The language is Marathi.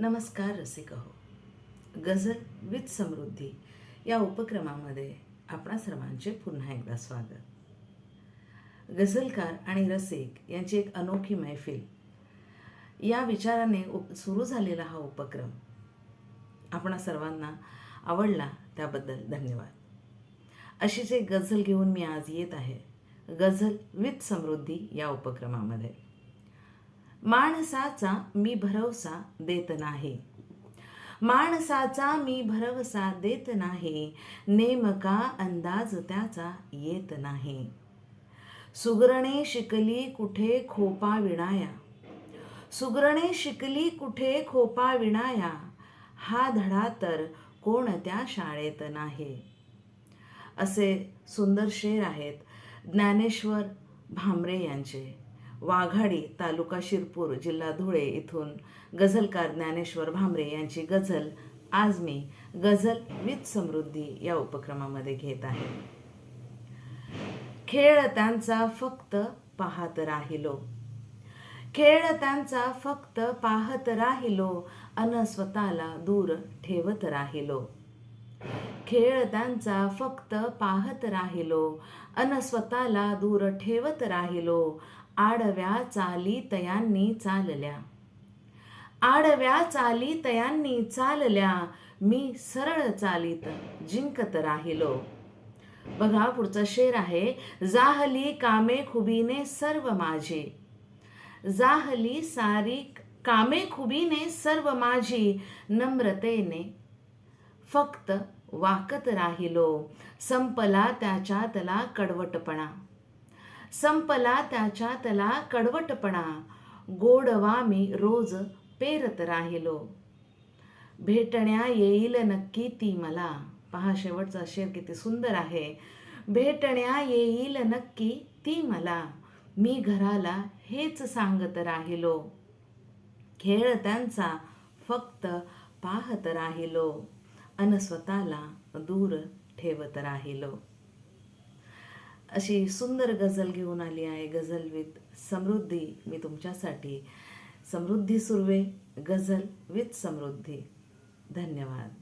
नमस्कार रसिक हो गझल विथ समृद्धी या उपक्रमामध्ये आपणा सर्वांचे पुन्हा एकदा स्वागत. गझलकार आणि रसिक यांची एक अनोखी मैफिल. या विचाराने उप सुरू झालेला हा उपक्रम आपणा सर्वांना आवडला त्याबद्दल धन्यवाद. अशीच एक गझल घेऊन मी आज येत आहे गझल विथ समृद्धी या उपक्रमामध्ये. माणसाचा मी भरवसा देत नाही. माणसाचा मी भरवसा देत नाही नेमका अंदाज त्याचा येत नाही. सुगरणे शिकली कुठे खोपा विणाया? सुगरणे शिकली कुठे खोपा विणाया? हा धडा तर कोणत्या शाळेत नाही. असे सुंदर शेर आहेत ज्ञानेश्वर भामरे यांचे. वाघाडी तालुका शिरपूर जिल्हा धुळे इथून गझलकार ज्ञानेश्वर भामरे यांची गझल आज मी गझल विथ समृद्धी या उपक्रमामध्ये घेत आहे. खेळ त्यांचा फक्त पाहत राहिलो. खेळ त्यांचा फक्त पाहत राहिलो अन स्वतःला दूर ठेवत राहिलो. खेळ त्यांचा फक्त पाहत राहिलो अन स्वतःला दूर ठेवत राहिलो आडव्या चाली तयांनी चालल्या. आडव्या चाली तयांनी चालल्या. मी सरळ चालीत जिंकत राहिलो. बघा पुढचा शेर आहे. जाहली कामे खुबीने सर्व माझी. जाहली सारी कामे खुबीने सर्व माझी. नम्रतेने फक्त वाकत राहिलो. संपला त्याच्यातला कडवटपणा. संपला त्याच्यातला कडवटपणा. गोडवा मी रोज पेरत राहिलो. भेटण्या येईल नक्की ती मला. पहा शेवटचा शेर किती सुंदर आहे. भेटण्या येईल नक्की ती मला. मी घराला हेच सांगत राहिलो. खेळ त्यांचा फक्त पाहत राहिलो. अन स्वतःला दूर ठेवत राहिलो. अशी सुंदर गझल घेऊन आली आहे. गझल विथ समृद्धी. मी तुमच्यासाठी समृद्धी सुर्वे गझल विथ समृद्धी. धन्यवाद.